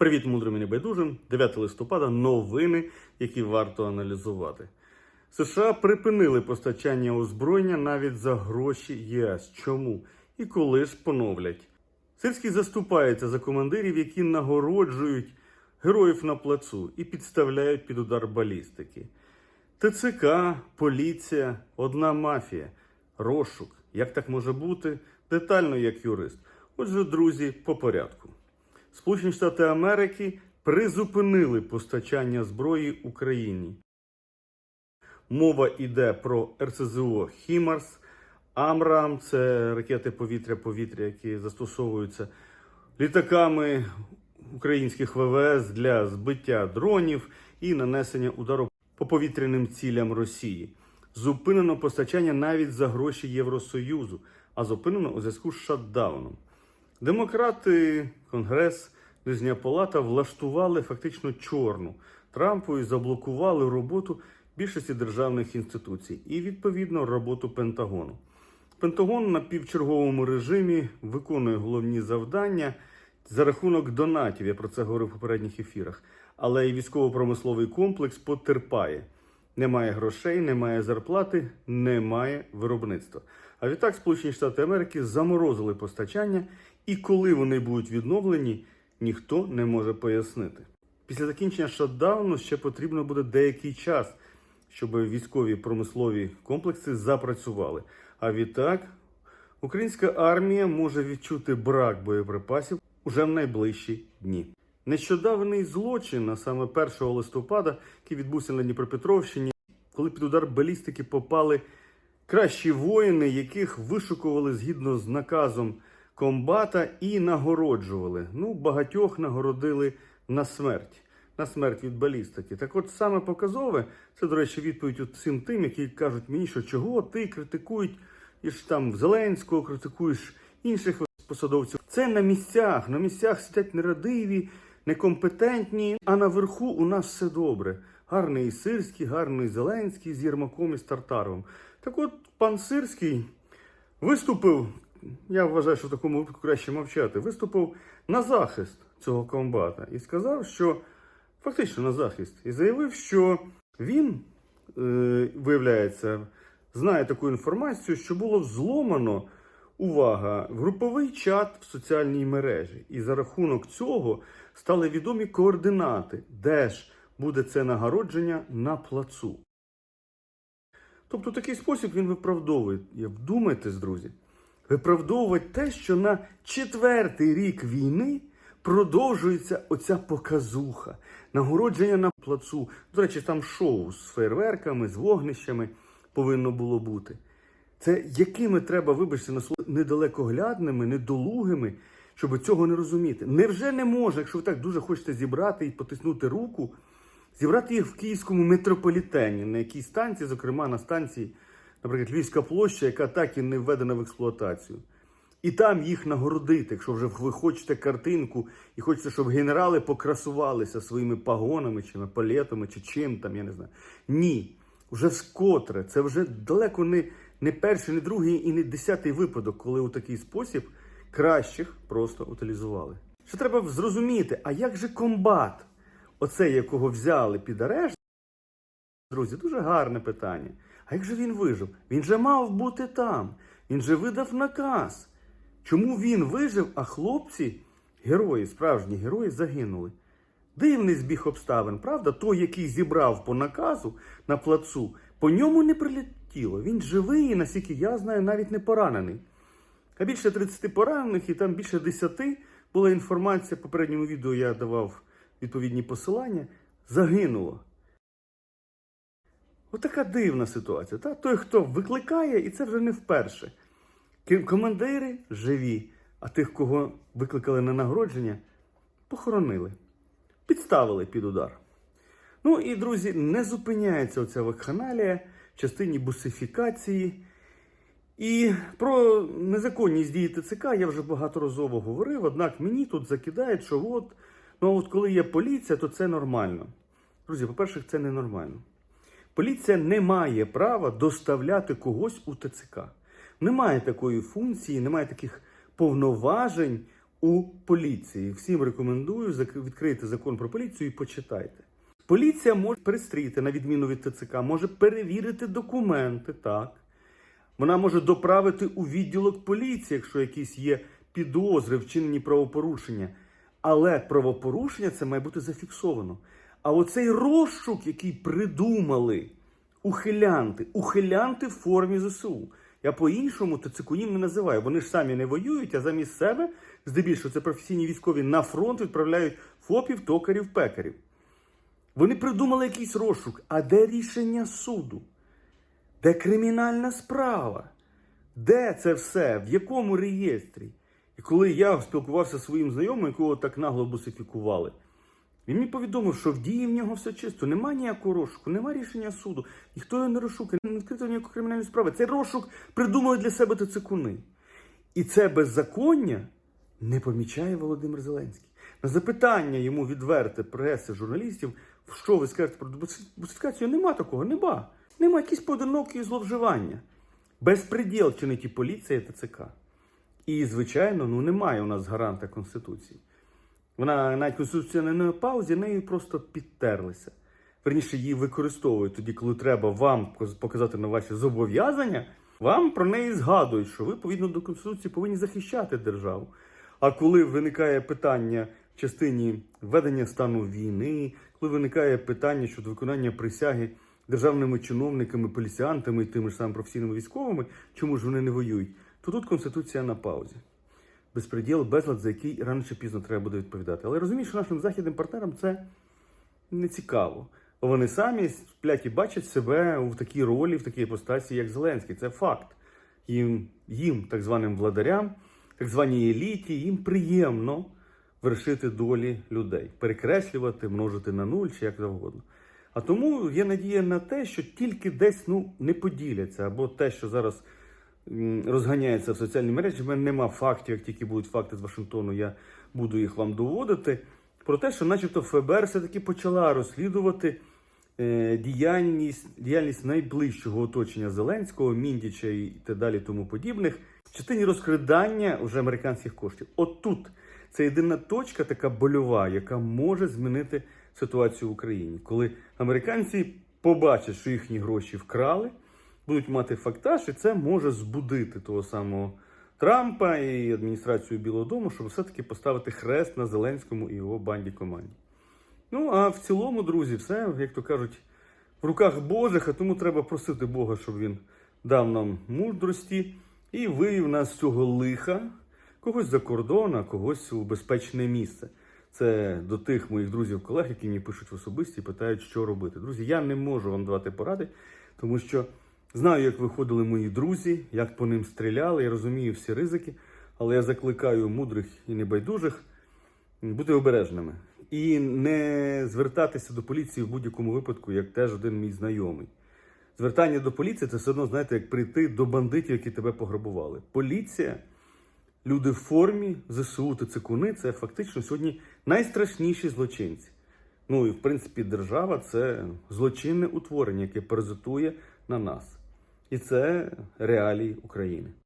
Привіт, мудрим і небайдужим. 9 листопада. Новини, які варто аналізувати. США припинили постачання озброєння навіть за гроші ЄС. Чому і коли ж поновлять? Сирський заступається за командирів, які нагороджують героїв на плацу і підставляють під удар балістики. ТЦК, поліція, одна мафія, розшук. Як так може бути? Детально як юрист. Отже, друзі, по порядку. Сполучені Штати Америки призупинили постачання зброї Україні. Мова йде про РСЗО Хімарс, Амрам це ракети повітря-повітря, які застосовуються літаками українських ВВС для збиття дронів і нанесення удару по повітряним цілям Росії. Зупинено постачання навіть за гроші Євросоюзу, а зупинено у зв'язку з шатдауном. Демократи, Конгрес, Нижня Палата влаштували фактично чорну Трампу і заблокували роботу більшості державних інституцій і відповідно роботу Пентагону. Пентагон на півчерговому режимі виконує головні завдання за рахунок донатів. Я про це говорив в попередніх ефірах. Але і військово-промисловий комплекс потерпає. Немає грошей, немає зарплати, немає виробництва. А відтак Сполучені Штати Америки заморозили постачання, і коли вони будуть відновлені, ніхто не може пояснити. Після закінчення шатдауну ще потрібно буде деякий час, щоб військові промислові комплекси запрацювали. А відтак українська армія може відчути брак боєприпасів уже в найближчі дні. Нещодавний злочин, а саме 1 листопада, який відбувся на Дніпропетровщині, коли під удар балістики попали кращі воїни, яких вишукували згідно з наказом комбата і нагороджували. Ну, багатьох нагородили на смерть. На смерть від балістики. Так от саме показове, це, до речі, відповідь всім тим, які кажуть мені, що чого ти критикують і ж там Зеленського, критикуєш інших посадовців. Це на місцях. На місцях сидять нерадиві, некомпетентні, а наверху у нас все добре. Гарний і Сирський, гарний Зеленський з Єрмаком і з. Так от пан Сирський виступив, я вважаю, що в такому випадку краще мовчати, виступив на захист цього комбата і сказав, що фактично на захист, і заявив, що він, е, виявляється, знає таку інформацію, що було взломано увага, груповий чат в соціальній мережі. І за рахунок цього стали відомі координати, де ж буде це нагородження на плацу. Тобто, такий спосіб він виправдовує. Вдумайтесь, друзі, виправдовувати те, що на четвертий рік війни продовжується оця показуха, нагородження на плацу. До речі, там шоу з фейерверками, з вогнищами повинно було бути. Це якими треба, вибачте, недалекоглядними, недолугими, щоб цього не розуміти. Невже не може, якщо ви так дуже хочете зібрати і потиснути руку, зібрати їх в київському метрополітені, на якій станції, зокрема на станції, наприклад, Львівська площа, яка так і не введена в експлуатацію. І там їх нагородити, якщо вже ви хочете картинку і хочете, щоб генерали покрасувалися своїми пагонами, чи палетами, чи чим там, я не знаю. Ні. Вже вскотре, це вже далеко не, не перший, не другий і не десятий випадок, коли у такий спосіб кращих просто утилізували. Що треба зрозуміти, а як же комбат, оцей, якого взяли під арешт, друзі, дуже гарне питання. А як же він вижив? Він же мав бути там. Він же видав наказ. Чому він вижив, а хлопці, герої, справжні герої, загинули? Дивний збіг обставин, правда? Той, який зібрав по наказу на плацу, по ньому не прилетіло. Він живий, і, наскільки я знаю, навіть не поранений. А більше 30 поранених, і там більше 10 була інформація. В попередньому відео я давав відповідні посилання. Загинуло. Отака дивна ситуація. Та? Той, хто викликає, і це вже не вперше. Командири живі, а тих, кого викликали на нагородження, похоронили, підставили під удар. Ну і, друзі, не зупиняється оця вакханалія в частині бусифікації. І про незаконність дії ТЦК я вже багаторазово говорив, однак мені тут закидають, що от, ну от коли є поліція, то це нормально. Друзі, по-перше, це не нормально. Поліція не має права доставляти когось у ТЦК. Немає такої функції, немає таких повноважень у поліції. Всім рекомендую відкрити закон про поліцію і почитайте. Поліція може перестріти, на відміну від ТЦК, може перевірити документи, так. Вона може доправити у відділок поліції, якщо якісь є підозри, вчинені правопорушення. Але правопорушення це має бути зафіксовано. А оцей розшук, який придумали ухилянти, ухилянти в формі ЗСУ. Я по-іншому ТЦКУїм не називаю. Вони ж самі не воюють, а замість себе, здебільшого, це професійні військові на фронт відправляють ФОПів, токарів, пекарів. Вони придумали якийсь розшук. А де рішення суду? Де кримінальна справа? Де це все? В якому реєстрі? І коли я спілкувався зі своїм знайомим, якого так нагло бусифікували, він мені повідомив, що в дії в нього все чисто, нема ніякого розшуку, нема рішення суду, ніхто його не розшукає, не відкрито ніякої кримінальної справи. Цей розшук придумали для себе тицикуни. І це беззаконня не помічає Володимир Зеленський. На запитання йому відверте преси, журналістів, що ви скажете про бусифікацію, нема такого, нема. Нема якісь поодинокі зловживання. Безпреділ чинить і поліція, і ТЦК. І, звичайно, ну немає у нас гаранта Конституції. Вона навіть Конституція не на паузі, нею просто підтерлися. Верніше, її використовують тоді, коли треба вам показати на ваші зобов'язання, вам про неї згадують, що ви, відповідно до Конституції, повинні захищати державу. А коли виникає питання в частині введення стану війни, коли виникає питання щодо виконання присяги державними чиновниками, поліціантами і тими ж самими професійними військовими, чому ж вони не воюють, то тут Конституція на паузі. Безпреділ, безлад, за який рано чи пізно треба буде відповідати. Але розумієш, що нашим західним партнерам це не цікаво. Вони самі сплять і бачать себе в такій ролі, в такій постасі, як Зеленський. Це факт. Їм, їм, так званим владарям, так званій еліті, їм приємно вершити долі людей, перекреслювати, множити на нуль чи як завгодно. А тому є надія на те, що тільки десь ну, не поділяться, або те, що зараз розганяється в соціальній мережі. В мене нема фактів, як тільки будуть факти з Вашингтону, я буду їх вам доводити. Про те, що, начебто, ФБР все-таки почала розслідувати е, діяльність, діяльність найближчого оточення Зеленського, Міндіча і так далі, тому подібних, в частині розкрадання вже американських коштів. От тут це єдина точка, така больова, яка може змінити ситуацію в Україні, коли американці побачать, що їхні гроші вкрали, будуть мати фактаж, і це може збудити того самого Трампа і адміністрацію Білого Дому, щоб все-таки поставити хрест на Зеленському і його банді команді. Ну, а в цілому, друзі, все, як то кажуть, в руках Божих, а тому треба просити Бога, щоб він дав нам мудрості і вивів нас з цього лиха, когось за кордон, а когось у безпечне місце. Це до тих моїх друзів, колег, які мені пишуть в особисті, питають, що робити. Друзі, я не можу вам давати поради, тому що знаю, як виходили мої друзі, як по ним стріляли, я розумію всі ризики, але я закликаю мудрих і небайдужих бути обережними і не звертатися до поліції в будь-якому випадку, як теж один мій знайомий. Звертання до поліції це все одно, знаєте, як прийти до бандитів, які тебе пограбували. Поліція, люди в формі, ЗСУ, ТЦКуни це фактично сьогодні найстрашніші злочинці. Ну і в принципі держава це злочинне утворення, яке паразитує на нас. І це реалії України.